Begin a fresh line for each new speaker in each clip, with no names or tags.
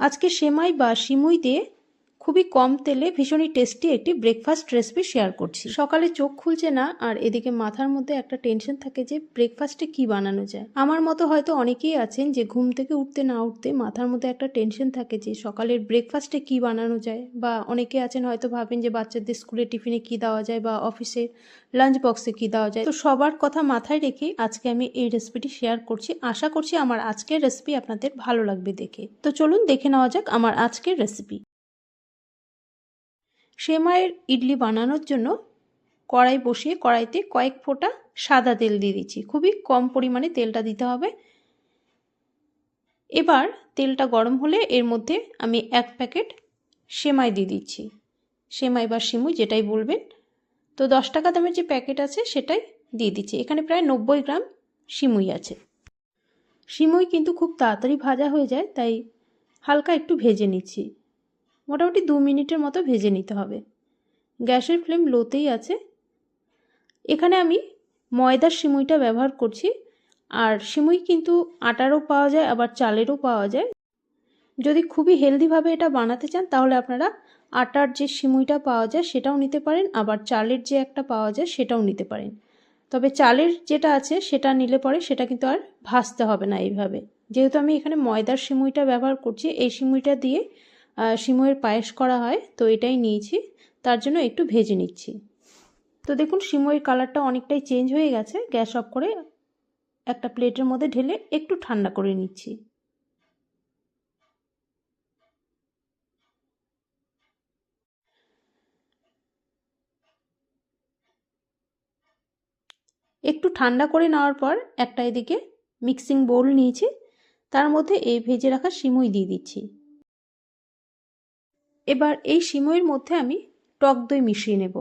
আজকে সেমাই বা সিমুই দিয়ে খুবই কম তেলে ভীষণই টেস্টি একটি ব্রেকফাস্ট রেসিপি শেয়ার করছি। সকালে চোখ খুলছে না, আর এদিকে মাথার মধ্যে একটা টেনশন থাকে যে ব্রেকফাস্টে কি বানানো যায়। আমার মতো হয়তো অনেকেই আছেন যে ঘুম থেকে উঠতে না উঠতে মাথার মধ্যে একটা টেনশন থাকে যে সকালের ব্রেকফাস্টে কি বানানো যায়, বা অনেকে আছেন হয়তো ভাবেন যে বাচ্চাদের স্কুলে টিফিনে কি দেওয়া যায়, বা অফিসে লাঞ্চ বক্সে কি দেওয়া যায়। তো সবার কথা মাথায় রেখে আজকে আমি এই রেসিপিটি শেয়ার করছি। আশা করছি আমার আজকের রেসিপি আপনাদের ভালো লাগবে দেখে। তো চলুন দেখে নেওয়া যাক আমার আজকের রেসিপি সেমাইয়ের ইডলি বানানোর জন্য কড়াই বসিয়ে কড়াইতে কয়েক ফোঁটা সাদা তেল দিয়ে দিচ্ছি। খুবই কম পরিমাণে তেলটা দিতে হবে। এবার তেলটা গরম হলে এর মধ্যে আমি এক প্যাকেট সেমাই দিয়ে দিচ্ছি। সেমাই বা সিমুই যেটাই বলবেন। তো দশ টাকা দামের যে প্যাকেট আছে সেটাই দিয়ে দিচ্ছি। এখানে প্রায় নব্বই গ্রাম সিমুই আছে। সিমুই কিন্তু খুব তাড়াতাড়ি ভাজা হয়ে যায়, তাই হালকা একটু ভেজে নিচ্ছি। মোটামুটি দু মিনিটের মতো ভেজে নিতে হবে। গ্যাসের ফ্লেম লোতেই আছে। এখানে আমি ময়দার সিমুইটা ব্যবহার করছি। আর সিমুই কিন্তু আটারও পাওয়া যায়, আবার চালেরও পাওয়া যায়। যদি খুবই হেলদিভাবে এটা বানাতে চান, তাহলে আপনারা আটার যে সিমুইটা পাওয়া যায়, সেটাও নিতে পারেন। আবার চালের যে একটা পাওয়া যায়, সেটাও নিতে পারেন। তবে চালের যেটা আছে, সেটা নিলে পরে সেটা কিন্তু আর ভাজতে হবে না এইভাবে। যেহেতু আমি এখানে ময়দার সিমুইটা ব্যবহার করছি, এই সিমুইটা দিয়ে সিমুইয়ের পায়েস করা হয়, তো এটাই নিয়েছি। তার জন্য একটু ভেজে নিচ্ছি। তো দেখুন সিমুইয়ের কালারটা অনেকটাই চেঞ্জ হয়ে গেছে। গ্যাস অফ করে একটা প্লেটের মধ্যে ঢেলে একটু ঠান্ডা করে নিচ্ছি। একটু ঠান্ডা করে নেওয়ার পর একটা এদিকে মিক্সিং বোল নিয়েছি। তার মধ্যে এই ভেজে রাখা সিমুই দিয়ে দিচ্ছি। এবার এই সিমইয়ের মধ্যে আমি টক দই মিশিয়ে নেব।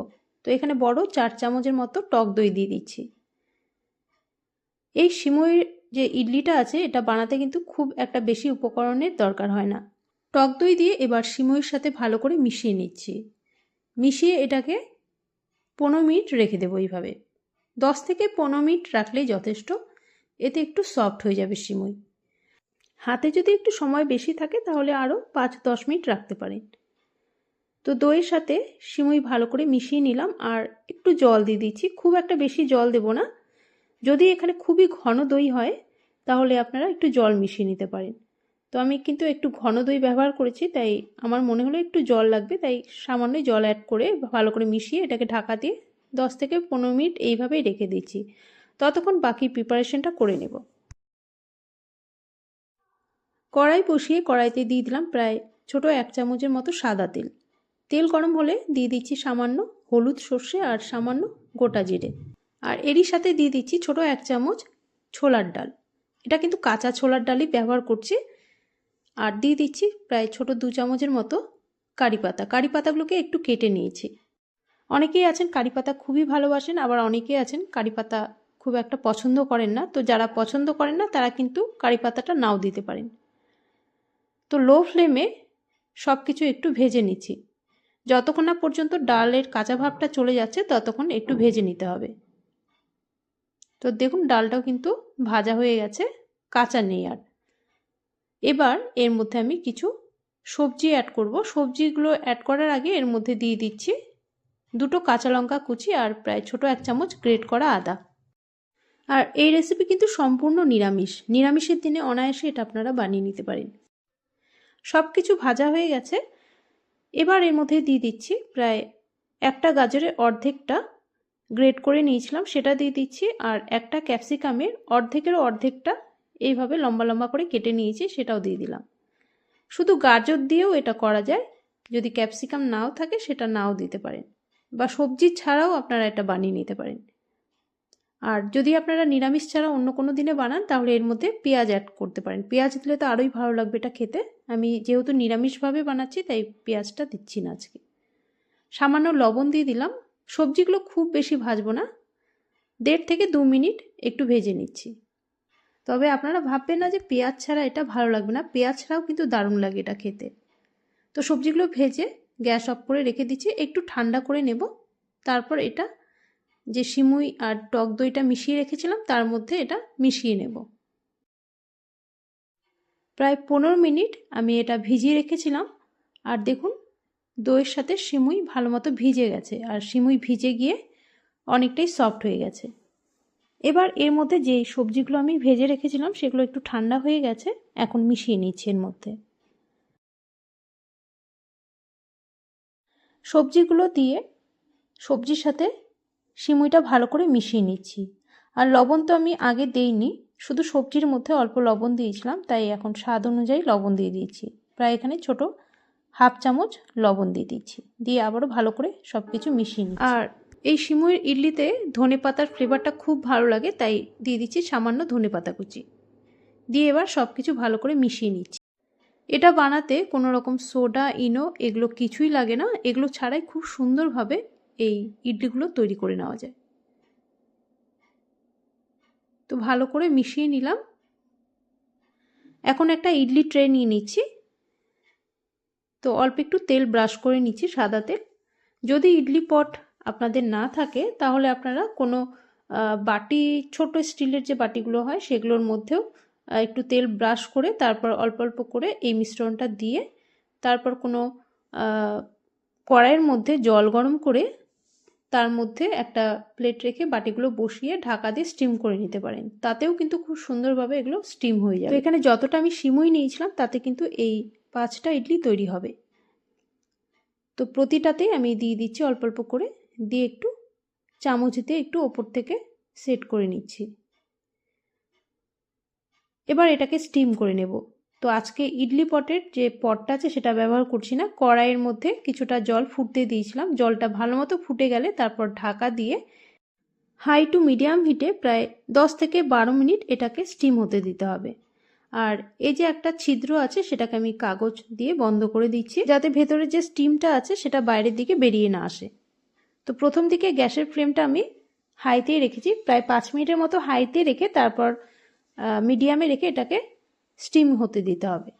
তো এখানে বড় চার চামচের মতো টক দই দিয়ে দিচ্ছি। এই সিমইয়ের যে ইডলিটা আছে, এটা বানাতে কিন্তু খুব একটা বেশি উপকরণের দরকার হয় না। টক দই দিয়ে এবার সিমইয়ের সাথে ভালো করে মিশিয়ে নিচ্ছি। মিশিয়ে এটাকে পনেরো মিনিট রেখে দেবো এইভাবে। দশ থেকে পনেরো মিনিট রাখলেই যথেষ্ট। এতে একটু সফট হয়ে যাবে সিমই। হাতে যদি একটু সময় বেশি থাকে, তাহলে আরও পাঁচ দশ মিনিট রাখতে পারেন। তো দইয়ের সাথে সিমুই ভালো করে মিশিয়ে নিলাম আর একটু জল দিয়ে দিচ্ছি। খুব একটা বেশি জল দেব না। যদি এখানে খুবই ঘন দই হয়, তাহলে আপনারা একটু জল মিশিয়ে নিতে পারেন। তো আমি কিন্তু একটু ঘন দই ব্যবহার করেছি, তাই আমার মনে হলো একটু জল লাগবে, তাই সামান্য জল অ্যাড করে ভালো করে মিশিয়ে এটাকে ঢাকা দিয়ে দশ থেকে পনেরো মিনিট এইভাবেই রেখে দিচ্ছি। ততক্ষণ বাকি প্রিপারেশনটা করে নেব। কড়াই বসিয়ে কড়াইতে দিয়ে দিলাম প্রায় ছোট এক চামচের মতো সাদা তেল। তেল গরম হলে দিয়ে দিচ্ছি সামান্য হলুদ সর্ষে আর সামান্য গোটা জিরে। আর এরই সাথে দিয়ে দিচ্ছি ছোট এক চামচ ছোলার ডাল। এটা কিন্তু কাঁচা ছোলার ডালই ব্যবহার করছি। আর দিয়ে দিচ্ছি প্রায় ছোট দু চামচের মতো কারি পাতা। কারি পাতাগুলোকে একটু কেটে নিয়েছি। অনেকেই আছেন কারি পাতা খুবই ভালোবাসেন, আবার অনেকেই আছেন কারি পাতা খুব একটা পছন্দ করেন না। তো যারা পছন্দ করেন না, তারা কিন্তু কারি পাতাটা নাও দিতে পারেন। তো লো ফ্লেমে সব কিছু একটু ভেজে নিচ্ছি। যতক্ষণ না পর্যন্ত ডালের কাঁচা ভাবটা চলে যাচ্ছে, ততক্ষণ একটু ভেজে নিতে হবে। তো দেখুন, ডালটাও কিন্তু ভাজা হয়ে গেছে, কাঁচা নেই আর। এবার এর মধ্যে আমি কিছু সবজি অ্যাড করব। সবজিগুলো অ্যাড করার আগে এর মধ্যে দিয়ে দিচ্ছি দুটো কাঁচা লঙ্কা কুচি আর প্রায় ছোট এক চামচ গ্রেট করা আদা। আর এই রেসিপি কিন্তু সম্পূর্ণ নিরামিষ। নিরামিষের দিনে অনায়াসে এটা আপনারা বানিয়ে নিতে পারেন। সব কিছু ভাজা হয়ে গেছে। এবার এর মধ্যে দিয়ে দিচ্ছি প্রায় একটা গাজরের অর্ধেকটা গ্রেট করে নিয়েছিলাম, সেটা দিয়ে দিচ্ছি। আর একটা ক্যাপসিকামের অর্ধেকেরও অর্ধেকটা এইভাবে লম্বা লম্বা করে কেটে নিয়েছি, সেটাও দিয়ে দিলাম। শুধু গাজর দিয়েও এটা করা যায়, যদি ক্যাপসিকাম নাও থাকে সেটা নাও দিতে পারেন। বা সবজি ছাড়াও আপনারা এটা বানিয়ে নিতে পারেন। আর যদি আপনারা নিরামিষ ছাড়া অন্য কোনো দিনে বানান, তাহলে এর মধ্যে পেঁয়াজ অ্যাড করতে পারেন। পেঁয়াজ দিলে তো আরোই ভালো লাগবে এটা খেতে। আমি যেহেতু নিরামিষভাবে বানাচ্ছি, তাই পেঁয়াজটা দিচ্ছি না আজকে। সামান্য লবণ দিয়ে দিলাম। সবজিগুলো খুব বেশি ভাজবো না। দেড় থেকে দু মিনিট একটু ভেজে নিচ্ছি। তবে আপনারা ভাববেন না যে পেঁয়াজ ছাড়া এটা ভালো লাগবে না। পেঁয়াজ ছাড়াও কিন্তু দারুণ লাগে এটা খেতে। তো সবজিগুলো ভেজে গ্যাস অফ করে রেখে দিচ্ছি। একটু ঠান্ডা করে নেব। তারপর এটা যে সিমুই আর টক দইটা মিশিয়ে রেখেছিলাম, তার মধ্যে এটা মিশিয়ে নেব। প্রায় পনেরো মিনিট আমি এটা ভিজিয়ে রেখেছিলাম। আর দেখুন, দইয়ের সাথে সিমুই ভালো মতো ভিজে গেছে, আর সিমুই ভিজে গিয়ে অনেকটাই সফট হয়ে গেছে। এবার এর মধ্যে যে সবজিগুলো আমি ভেজে রেখেছিলাম, সেগুলো একটু ঠান্ডা হয়ে গেছে, এখন মিশিয়ে নিচ্ছি এর মধ্যে। সবজিগুলো দিয়ে সবজির সাথে সিমুইটা ভালো করে মিশিয়ে নিচ্ছি। আর লবণ তো আমি আগে দেইনি শুধু সবজির মধ্যে অল্প লবণ দিয়েছিলাম, তাই এখন স্বাদ অনুযায়ী লবণ দিয়ে দিয়েছি। প্রায় এখানে ছোট হাফ চামচ লবণ দিয়ে দিচ্ছি দিয়ে আবারও ভালো করে সব কিছু মিশিয়ে নিচ্ছি। আর এই সিমুইয়ের ইডলিতে ধনে পাতার ফ্লেভারটা খুব ভালো লাগে, তাই দিয়ে দিচ্ছি সামান্য ধনে পাতা কুচি। দিয়ে এবার সব কিছু ভালো করে মিশিয়ে নিচ্ছি। এটা বানাতে কোনো রকম সোডা, ইনো এগুলো কিছুই লাগে না। এগুলো ছাড়াই খুব সুন্দরভাবে এই ইডলিগুলো তৈরি করে নেওয়া যায়। তো ভালো করে মিশিয়ে নিলাম। এখন একটা ইডলি ট্রে নিয়ে নিচ্ছি। তো অল্প একটু তেল ব্রাশ করে নিচ্ছি সাদা তেল। যদি ইডলি পট আপনাদের না থাকে, তাহলে আপনারা কোনো বাটি, ছোট স্টিলের যে বাটিগুলো হয়, সেগুলোর মধ্যেও একটু তেল ব্রাশ করে তারপর অল্প অল্প করে এই মিশ্রণটা দিয়ে, তারপর কোনো কড়াইয়ের মধ্যে জল গরম করে তার মধ্যে একটা প্লেট রেখে বাটিগুলো বসিয়ে ঢাকা দিয়ে স্টিম করে নিতে পারেন। তাতেও কিন্তু খুব সুন্দরভাবে এগুলো স্টিম হয়ে যাবে। এখানে যতটা আমি সিমুই নিয়েছিলাম, তাতে কিন্তু এই পাঁচটা ইডলি তৈরি হবে। তো প্রতিটাতেই আমি দিয়ে দিচ্ছি অল্প অল্প করে, দিয়ে একটু চামচ দিয়ে একটু ওপর থেকে সেট করে নিচ্ছি। এবার এটাকে স্টিম করে নেব। তো আজকে ইডলি পটের যে পটটা আছে সেটা ব্যবহার করছি না। কড়াইয়ের মধ্যে কিছুটা জল ফুটতে দিয়েছিলাম। জলটা ভালো মতো ফুটে গেলে তারপর ঢাকা দিয়ে হাই টু মিডিয়াম হিটে প্রায় দশ থেকে বারো মিনিট এটাকে স্টিম হতে দিতে হবে। আর এই যে একটা ছিদ্র আছে সেটাকে আমি কাগজ দিয়ে বন্ধ করে দিচ্ছি যাতে ভেতরে যে স্টিমটা আছে সেটা বাইরের দিকে বেরিয়ে না আসে। তো প্রথম দিকে গ্যাসের ফ্লেমটা আমি হাইতেই রেখেছি। প্রায় পাঁচ মিনিটের মতো হাইতে রেখে তারপর মিডিয়ামে রেখে এটাকে স্টিম হতে দিতে হবে।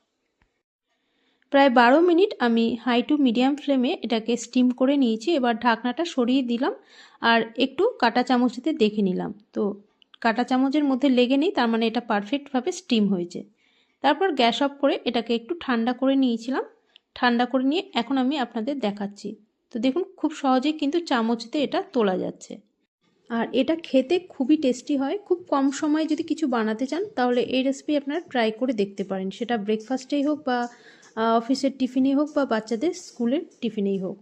প্রায় বারো মিনিট আমি হাই টু মিডিয়াম ফ্লেমে এটাকে স্টিম করে নিয়েছি, এবার ঢাকনাটা সরিয়ে দিলাম আর একটু কাটা চামচতে দেখে নিলাম। তো কাটা চামচের মধ্যে লেগে নেই, তার মানে এটা পারফেক্টভাবে স্টিম হয়েছে। তারপর গ্যাস অফ করে এটাকে একটু ঠান্ডা করে নিয়েছিলাম। ঠান্ডা করে নিয়ে এখন আমি আপনাদের দেখাচ্ছি। তো দেখুন, খুব সহজেই কিন্তু চামচতে এটা তোলা যাচ্ছে। আর এটা খেতে খুবই টেস্টি হয়। খুব কম সময়ে যদি কিছু বানাতে চান, তাহলে এই রেসিপি আপনারা ট্রাই করে দেখতে পারেন। সেটা ব্রেকফাস্টেই হোক বা অফিসের টিফিনেই হোক বা বাচ্চাদের স্কুলের টিফিনেই হোক।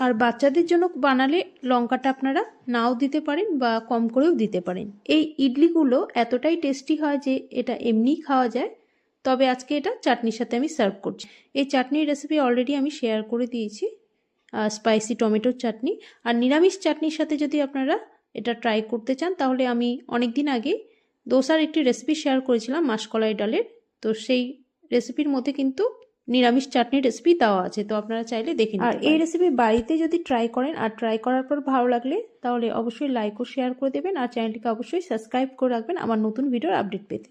আর বাচ্চাদের জন্য বানালে লঙ্কাটা আপনারা নাও দিতে পারেন বা কম করেও দিতে পারেন। এই ইডলিগুলো এতটাই টেস্টি হয় যে এটা এমনিই খাওয়া যায়। তবে আজকে এটা চাটনির সাথে আমি সার্ভ করছি। এই চাটনির রেসিপি অলরেডি আমি শেয়ার করে দিয়েছি। স্পাইসি টমেটোর চাটনি। আর নিরামিষ চাটনির সাথে যদি আপনারা এটা ট্রাই করতে চান তাহলে আমি অনেক দিন আগে দোসার একটি রেসিপি শেয়ার করেছিলাম মাসকলাই ডালের। তো সেই রেসিপির মধ্যে কিন্তু নিরামিষ চাটনির রেসিপি দেওয়া আছে তো আপনারা চাইলে দেখে আর এই রেসিপি বাড়িতে যদি ট্রাই করেন আর ট্রাই করার পর ভালো লাগলে তাহলে অবশ্যই লাইক ও শেয়ার করে দেবেন আর চ্যানেলটিকে অবশ্যই সাবস্ক্রাইব করে রাখবেন আমার নতুন ভিডিওর আপডেট পেতে।